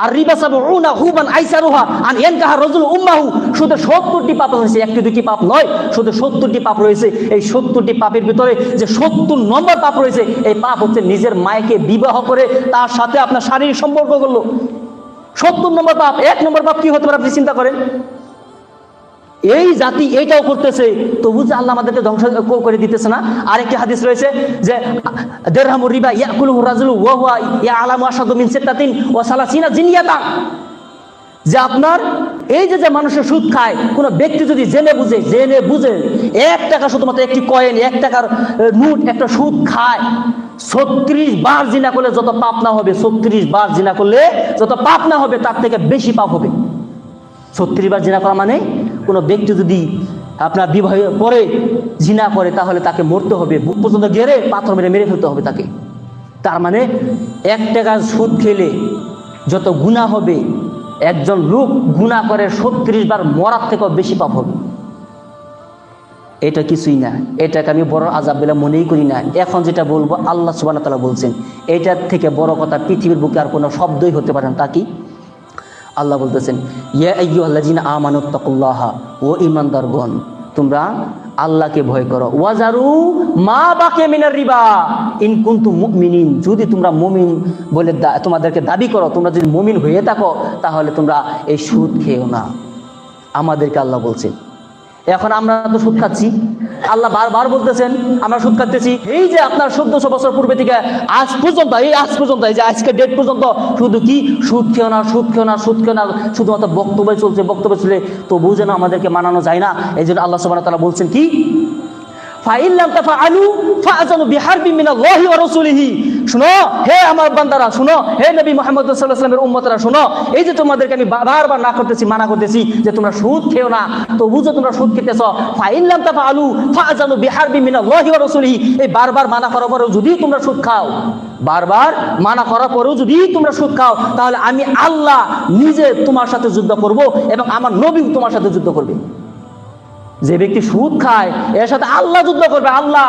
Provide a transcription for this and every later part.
আর রিবা সাবউনা হুবান আইসারুহা আন ইয়ানকাহা রাজুল উম্মাহু। শুধু 70টি পাপ রয়েছে, একটি দুটি পাপ নয়, শুধু 70টি পাপ রয়েছে। এই 70টি পাপের ভিতরে যে 70 নম্বর পাপ রয়েছে, এই পাপ হচ্ছে নিজের মায়েকে বিবাহ করে তার সাথে আপনার শারীরিক সম্পর্ক করল। 70 নম্বর পাপ, এক নম্বর পাপ কি হতে পারে আপনি চিন্তা করেন? এই জাতি এইটাও করতেছে, তবু যে আল্লাহ আমাদেরকে ধ্বংস করে দিতেছে না। আরেকটি হাদিস রয়েছে যে দেরহামুর রিবা ইয়াকুলু রাজুলু ওয়া মিন সিত্তাতিন ওয়া সালাসিনা জিনিয়াতা। যে আপনার, এই যে যে মানুষের সুদ খায়, কোনো ব্যক্তি যদি জেনে বুঝে জেনে বুঝে, এক টাকা শুধুমাত্র একটি কয়েন এক টাকার নোট, একটা সুদ খায়, ছত্রিশ বার জিনা করলে যত পাপ না হবে, ছত্রিশ বার জিনা করলে যত পাপ না হবে, তার থেকে বেশি পাপ হবে। ছত্রিশ বার জিনা করা মানে কোনো ব্যক্তি যদি আপনার বিবাহ পরে জিনা করে, তাহলে তাকে মরতে হবে। বুক পর্যন্ত গেড়ে পাথর মেরে মেরে ফেলতে হবে তাকে। তার মানে এক টাকা সুদ খেলে যত গুণা হবে, একজন লোক গুণা করে ছত্রিশ বার মরার থেকেও বেশি পাপ হবে। এটা কিছুই না। এটাকে আমি বড় আজাব বলে মনেই করি না। এখন যেটা বলব, আল্লাহ সুবান তালা বলছেন, এটার থেকে বড় কথা পৃথিবীর বুকে আর কোনো শব্দই হতে পারে না। তা কি? আল্লাহ বলতেছেন, ইয়া আমানুত্তাকুল্লাহা ও ইমানদারগণ তোমরা আল্লাহকে ভয় করো। ওয়াজারু মা বাকে মিনার রিবা, ইন কুন্তু মুমিনিন, যদি তোমরা মুমিন বলে তোমাদেরকে দাবি করো, তোমরা যদি মুমিন হয়ে থাকো, তাহলে তোমরা এই সুদ খেয়েও না। আমাদেরকে আল্লাহ বলছেন এখন আমরা তো সুদ খাচ্ছি। আল্লাহ বারবার বলতেছেন, আমরা সুদ খাচ্তেছি। এই যে আপনার চোদ্দশো বছর পূর্বে থেকে আজ পর্যন্ত, এই আজ পর্যন্ত, এই যে আজকে ডেট পর্যন্ত শুধু কি সুদ খেও না, সুদ খেও না, সুদ খেও না, শুধুমাত্র বক্তব্য চলছে বক্তব্য চলে তো বুঝে না আমাদেরকে মানানো যায় না। এই জন্য আল্লাহ সুবহানাহু তারা বলছেন কি? যদি তোমরা সুদ খাও, বারবার মানা করার পরেও যদি তোমরা সুদ খাও, তাহলে আমি আল্লাহ নিজে তোমার সাথে যুদ্ধ করব এবং আমার নবী তোমার সাথে যুদ্ধ করবে। যে ব্যক্তি সুদ খায়, এর সাথে আল্লাহ যুদ্ধ করবে, আল্লাহ।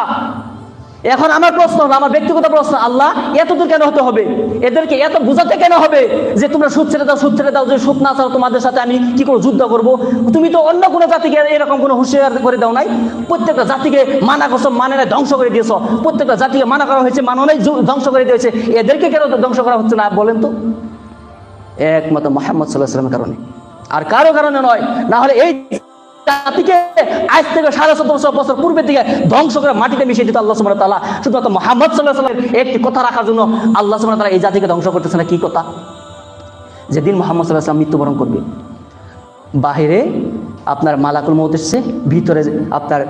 এখন আমার প্রশ্ন হলো আমার ব্যক্তিগত প্রশ্ন, আল্লাহ, এতদূর কেন হতে হবে? এদেরকে এত বোঝাতে কেন হবে যে তোমরা সুদ ছেড়ে দাও, সুদ ছেড়ে দাও, যে সুদ না ছাড়ো তোমাদের সাথে আমি কি করে যুদ্ধ করব? তুমি তো অন্য কোনো জাতিকে এরকম কোনো হুঁশিয়ার করে দাও নাই? প্রত্যেকটা জাতিকে মানা করছ মানে নাই, ধ্বংস করে দিয়েছ। প্রত্যেকটা জাতিকে মানা করা হয়েছে, মানো নাই ধ্বংস করে দিয়েছে। এদেরকে কেন ধ্বংস করা হচ্ছে না, বলেন তো। একমাত্র মোহাম্মদ সাল্লাহ সাল্লামের কারণে। আর কারও কারণে নয়, না হলে এই জাতিকে আজ থেকে সাড়ে সতেরোশো বছর পূর্বের দিকে ধ্বংস করে মাটিতে মিশিয়ে দিত আল্লাহ তাআলা শুধুমাত্র মোহাম্মদ সাল্লাহ সাল্লামের একটি কথা রাখার জন্য আল্লাহ তাআলা এই জাতিকে ধ্বংস করতেছে না। কি কথা? যেদিন মোহাম্মদ সাল্লাহ সাল্লাম মৃত্যুবরণ করবে, বাহিরে আপনার মালাকুল মৌত এসছে, ভিতরে আপনার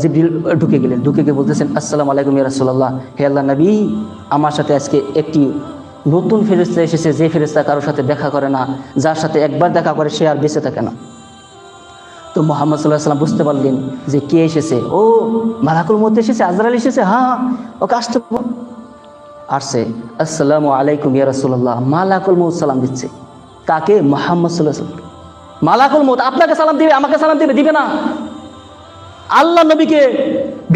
জিবরিল ঢুকে গেলেন। ঢুকে গিয়ে বলতেছেন, আসসালামু আলাইকুম রাসূলুল্লাহ, হে আল্লাহ নবী, আমার সাথে আজকে একটি নতুন ফেরেস্তা এসেছে, যে ফেরেস্তা কারোর সাথে দেখা করে না, যার সাথে একবার দেখা করে সে আর বেঁচে থাকে না। তো মোহাম্মদ সাল্লাহ সাল্লাম বুঝতে পারলেন যে কে এসেছে? ও মালাকুল মধ্যে এসেছে আজরাল এসেছে হ্যাঁ ওকে আসতে। আসছে, আসসালামু আলাইকুম ইয়া মালাকুল মৌত সালাম দিচ্ছে। কাকে? মোহাম্মদ সাল্লাহ সাল্লাম মালাকুল মত আপনাকে সালাম দিবে, আমাকে সালাম দিবে দিবে না। আল্লাহ নবীকে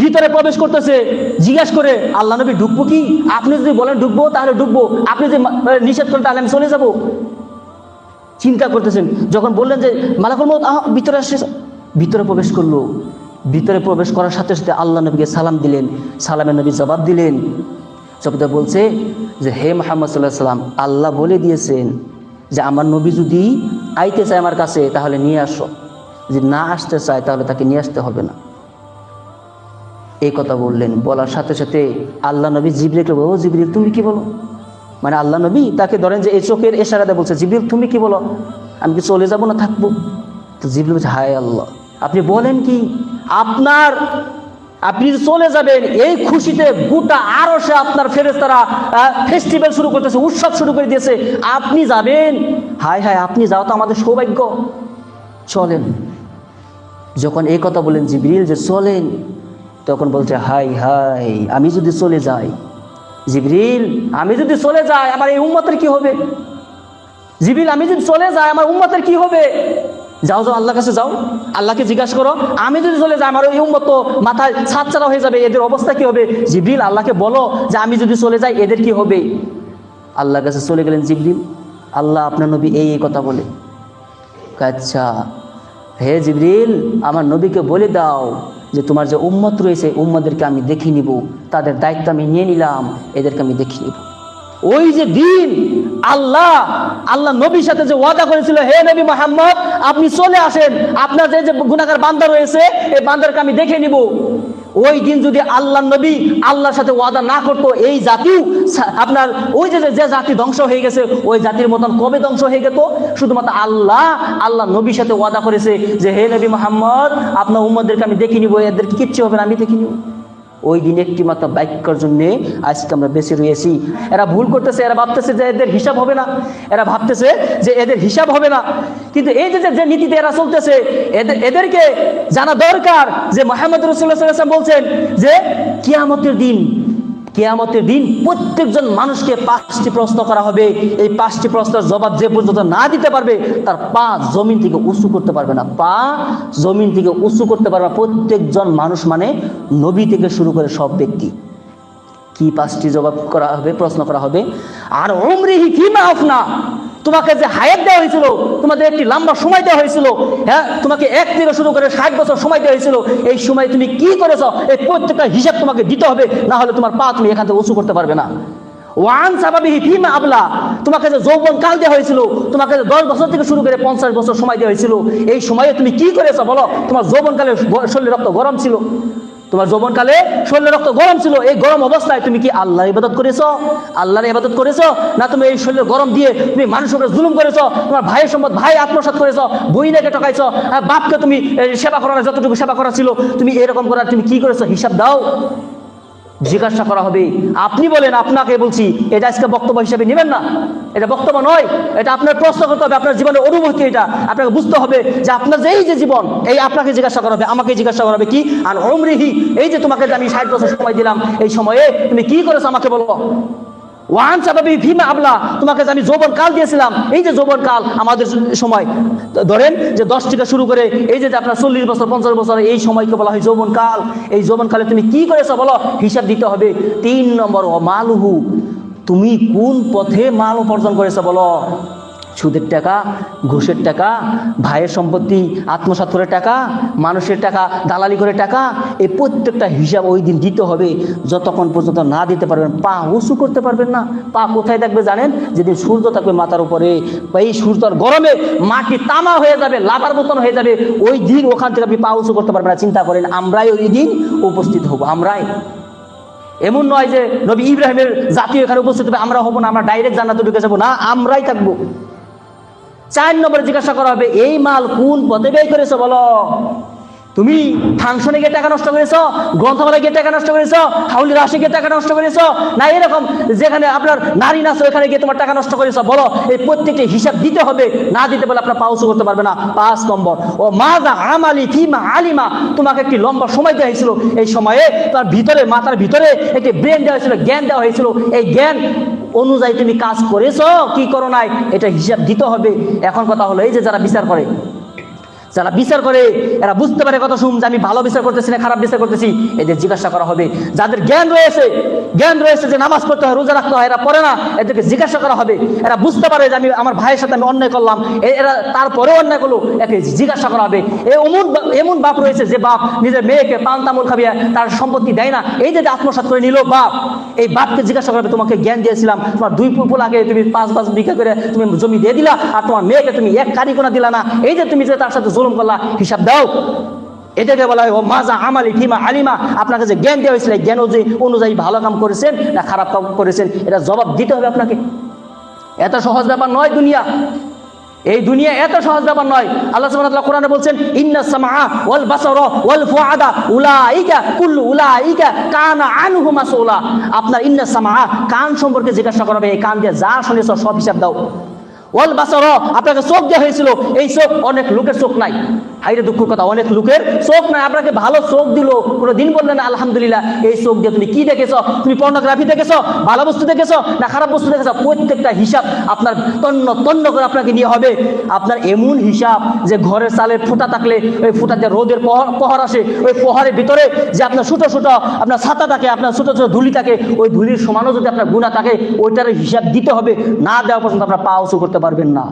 ভিতরে প্রবেশ করতেছে, জিজ্ঞাস করে, আল্লাহ নবী ঢুকবো কি? আপনি যদি বলেন ঢুকবো, তাহলে ঢুকবো। আপনি যদি নিষেধ করেন, তাহলে আমি চলে যাব। চিন্তা করতেছেন। যখন বললেন যে, মালাকুল মত আহ, ভিতরে আসছে। ভিতরে প্রবেশ করল। ভিতরে প্রবেশ করার সাথে সাথে আল্লাহ নবীকে সালাম দিলেন। সালামের নবী জবাব দিলেন। জবাবটা বলছে যে, হে মোহাম্মদ সাল্লাহ সাল্লাম আল্লাহ বলে দিয়েছেন যে, আমার নবী যদি আইতে চায় আমার কাছে, তাহলে নিয়ে আসো। যদি না আসতে চায়, তাহলে তাকে নিয়ে আসতে হবে না। এই কথা বললেন। বলার সাথে সাথে আল্লাহ নবী জিবরিকে ও জিবরিল, তুমি কি বলো? মানে আল্লাহ নবী তাকে ধরেন যে এই চোখের এশারাতে বলছে, জিবরিল, তুমি কি বলো? আমি কি চলে যাব না থাকব? তো জিবরিল বলছে, হায় আল্লাহ, আপনি বলেন কি? আপনার, আপনি চলে যাবেন, এই খুশিতে গোটা আরও সে আপনার ফেরেস্তারা ফেস্টিভ্যাল শুরু করতেছে, উৎসব শুরু করে দিয়েছে। আপনি যাবেন? হায় হায়, আপনি যাও তো আমাদের সৌভাগ্য। চলেন। যখন এই কথা বলেন জিবরিল যে চলেন, তখন বলছে হাই হাই আমি যদি চলে যাই জিবরিল, আমি যদি চলে যাই, আমার এই উম্মতের কি হবে? জিবরিল, আমি যদি চলে যাই, আমার উম্মতের কি হবে? যাও যাও, আল্লাহর কাছে যাও। আল্লাহকে জিজ্ঞাসা করো, আমি যদি চলে যাই, আমার এই উম্মত মাথায় ছাদ ছাড়া হয়ে যাবে, এদের অবস্থা কি হবে? জিবরিল, আল্লাহকে বলো যে আমি যদি চলে যাই, এদের কি হবে? আল্লাহর কাছে চলে গেলেন জিবরিল। আল্লাহ আপনার নবী এই কথা বলে। আচ্ছা হে জিবরিল, আমার নবীকে বলে দাও যে তোমার যে উম্মত রয়েছে উম্মদেরকে আমি দেখে নিব। তাদের দায়িত্ব আমি নিয়ে নিলাম, এদেরকে আমি দেখে নিব। ওই যে দিন আল্লাহ আল্লাহ নবীর সাথে যে ওয়াদা করেছিল, হে নবী মোহাম্মদ, আপনি চলে আসেন। আপনার যে যে গুণাগার বান্দা রয়েছে, এই বান্দারকে আমি দেখে নিব। ওই দিন যদি আল্লাহ নবী আল্লাহর সাথে ওয়াদা না করতো এই জাতিও আপনার ওই যে যে জাতি ধ্বংস হয়ে গেছে, ওই জাতির মতন কবে ধ্বংস হয়ে গেত? শুধুমাত্র আল্লাহ আল্লাহ নবীর সাথে ওয়াদা করেছে যে, হে নবী মোহাম্মদ, আপনার উম্মদেরকে আমি দেখে নিব এদেরকে কিচ্ছু হবে না, আমি দেখে নিব। ওই দিন একটি মাত্র বাক্যর জন্যে আজকে আমরা বেঁচে রয়েছি। এরা ভুল করতেছে, এরা ভাবতেছে যে এদের হিসাব হবে না। এরা ভাবতেছে যে এদের হিসাব হবে না। কিন্তু এই যে যে- নীতিতে এরা চলতেছে, এদের এদেরকে জানা দরকার যে মোহাম্মদ রসুল্লাহ বলছেন যে কিয়ামতের দিন কেয়ামতের দিন প্রত্যেকজন মানুষকে পাঁচটি প্রশ্ন করা হবে। এই পাঁচটি প্রশ্নের জবাব যে পর্যন্ত না দিতে পারবে, তার পা জমিন থেকে উঁচু করতে পারবে না। পা জমিন থেকে উঁচু করতে পারবে না। প্রত্যেকজন মানুষ মানে নবী থেকে শুরু করে সব ব্যক্তি। কি পাঁচটি জবাব করা হবে, প্রশ্ন করা হবে? আর অমরিহি কি মাফনা তোমাকে যে হায়াত দেওয়া হয়েছিল, তোমাদের একটি লম্বা সময় দেওয়া হয়েছিল হ্যাঁ? তোমাকে এক থেকে শুরু করে ষাট বছর সময় দেওয়া হয়েছিল, এই সময় তুমি কি করেছ? এই প্রত্যেকটা হিসাব তোমাকে দিতে হবে, না হলে তোমার পা তুমি এখান থেকে উঁচু করতে পারবে না। ওয়ান সাবাবিহি আবলা, তোমাকে যে যৌবন কাল দেওয়া হয়েছিল, তোমাকে দশ বছর থেকে শুরু করে পঞ্চাশ বছর সময় দেওয়া হয়েছিল, এই সময়ে তুমি কি করেছ বলো? তোমার যৌবনকালে শরীরে রক্ত গরম ছিল। তোমার যৌবনকালে শরীরে রক্ত গরম ছিল, এই গরম অবস্থায় তুমি কি আল্লাহ ইবাদত করেছ? আল্লাহর ইবাদত করেছ? না তুমি এই শরীরে গরম দিয়ে তুমি মানুষের উপরে জুলুম করেছ, তোমার ভাইয়ের সম্পদ, ভাই আত্মসাত করেছ, বইনাকে টকাইছ বাপকে তুমি সেবা করার, যতটুকু সেবা করা ছিল, তুমি এরকম করার, তুমি কি করেছ? হিসাব দাও। জিজ্ঞাসা করা হবে। আপনি বলেন, আপনাকে বলছি, এটা আজকে বক্তব্য হিসেবে নেবেন না। এটা বক্তব্য নয়, এটা আপনার প্রশ্ন করতে হবে, আপনার জীবনের অনুভূতি এটা। আপনাকে বুঝতে হবে যে আপনার যেই যে জীবন, এই আপনাকে জিজ্ঞাসা করা হবে, আমাকে জিজ্ঞাসা করা হবে কি? আর অমরিহি এই যে তোমাকে আমি ষাট বছর সময় দিলাম, এই সময়ে তুমি কি করেছ আমাকে বলো। ওয়ান সাবাবি ভীমা আবলা, তোমাকে আমি যৌবন কাল দিয়েছিলাম, এই যে যৌবন কাল আমাদের সময়, ধরেন যে দশ থেকে শুরু করে এই যে আপনার চল্লিশ বছর, পঞ্চাশ বছর, এই সময়কে বলা হয় যৌবন কাল। এই যৌবন কালে তুমি কি করেছ বলো? হিসাব দিতে হবে। তিন নম্বর মালুহু, তুমি কোন পথে মাল উপার্জন করেছ বলো? সুদের টাকা, ঘুষের টাকা, ভাইয়ের সম্পত্তি আত্মসাৎ করে টাকা, মানুষের টাকা, দালালি করে টাকা, এই প্রত্যেকটা হিসাব ওই দিন দিতে হবে। যতক্ষণ পর্যন্ত না দিতে পারবেন, পা উঁচু করতে পারবেন না। পা কোথায় থাকবে জানেন? যেদিন সূর্য থাকবে মাথার উপরে বা এই সূর্যর গরমে মাটি তামা হয়ে যাবে, লাভার মতন হয়ে যাবে। ওই দিন ওখান থেকে আপনি পা উঁচু করতে পারবেন না, চিন্তা করেন, আমরাই ওই দিন উপস্থিত হব, আমরাই। এমন নয় যে নবী ইব্রাহিমের জাতীয় এখানে উপস্থিত হবে, আমরা হব না, আমরা ডাইরেক্ট জান্নাতে ঢুকে যাব না, আমরাই থাকব। চার নম্বরে জিজ্ঞাসা করা হবে এই মাল কোন পথে ব্যয় করেছে বলো? তুমি ফাংশনে গিয়ে টাকা নষ্ট করেছ, গ্রন্থমেলায় গিয়ে টাকা নষ্ট করেছ, হাউলি রাশি গিয়ে টাকা নষ্ট করেছ, না এরকম যেখানে আপনার নারী নাচ ওখানে গিয়ে তোমার টাকা নষ্ট করেছ, বলো, এই প্রত্যেকটি হিসাব দিতে হবে, না দিতে বলে আপনার পাউসও করতে পারবে না, পাঁচ নম্বর। ও মাজা আমালি ফিমা আলিমা, তোমাকে একটি লম্বা সময় দেওয়া হয়েছিল, এই সময়ে তার ভিতরে, মাথার ভিতরে একটি ব্রেন দেওয়া হয়েছিল, জ্ঞান দেওয়া হয়েছিল, এই জ্ঞান অনুযায়ী তুমি কাজ করেছ, কি করো নাই, এটা হিসাব দিতে হবে। এখন কথা হলো এই যে যারা বিচার করে যারা বিচার করে, এরা বুঝতে পারে কত শুন যে আমি ভালো বিচার করতেছি না, খারাপ বিচার করতেছি, এদের জিজ্ঞাসা করা হবে। যাদের জ্ঞান রয়েছে জ্ঞান রয়েছে যে নামাজ পড়তে হয়, রোজা রাখতে হয়, এরা পড়ে না, এদেরকে জিজ্ঞাসা করা হবে। এরা বুঝতে পারে যে আমি আমার ভাইয়ের সাথে আমি অন্যায় করলাম এরা তারপরেও অন্যায় করল, একে জিজ্ঞাসা করা হবে। এ এমন এমন বাপ রয়েছে যে বাপ নিজের মেয়েকে পান তামুল খাবিয়ে তার সম্পত্তি দেয় না, এই যে আত্মসাৎ করে নিল বাপ, এই বাপকে জিজ্ঞাসা করবে তোমাকে জ্ঞান দিয়েছিলাম, তোমার দুই আগে তুমি পাঁচ পাঁচ বিঘা করে তুমি জমি দিয়ে দিলা, আর তোমার মেয়েকে তুমি এক কারি কোনা দিলা না, এই যে তুমি যে তার সাথে জুলুম করলা, হিসাব দাও। এটাকে বলা হয়, ও মাজা আমালি ফিমা আলিমা। আপনাকে যে জ্ঞান দেওয়া হয়েছিল জ্ঞান অনুযায়ী ভালো কাম করেছেন না খারাপ কাম করেছেন, এটা জবাব দিতে হবে আপনাকে। এত সহজ ব্যাপার নয় দুনিয়া। এই দুনিয়া এত সহজ ব্যাপার নয়। আল্লাহ সুবহানাহু কোরআনে বলছেন, ইন্না সামআ ওয়াল বাসারা ওয়াল ফুআদা উলাইকা, কুল্লু উলাইকা কানা আনহু মাসউলা। আপনার ইন্না সামআ কান সম্পর্কে জিজ্ঞাসা করা হবে, এই কান দিয়ে যা শুনেছো সব হিসাব দাও। ওয়াল বাসার আপনাকে চোখ দেওয়া হয়েছিল। এই চোখ অনেক লোকের চোখ নাই। আইরে দুঃখ কথা অনেক লোকের চোখ নাই। আপনাকে ভালো চোখ দিল কোনো দিন বললেন না, আলহামদুলিল্লাহ এই চোখ দিয়ে তুমি কি দেখেছ? তুমি পর্নোগ্রাফি দেখেছ? ভালো বস্তু দেখেছ? না খারাপ বস্তু দেখেছ? প্রত্যেকটা হিসাব আপনার তন্ন তন্ন করে আপনাকে নিয়ে হবে। আপনার এমন হিসাব যে ঘরের চালের ফোঁটা থাকলে ওই ফোঁটাতে রোদের পহর আসে। ওই পহরের ভিতরে যে আপনার ছোটো ছোটো আপনার ছাতা থাকে আপনার ছোটো ছোটো ধুলি থাকে ওই ধুলির সমানও যদি আপনার গুণা থাকে ওইটার হিসাব দিতে হবে। না দেওয়া পর্যন্ত আপনার পা উঁচু করতে পারবেন না।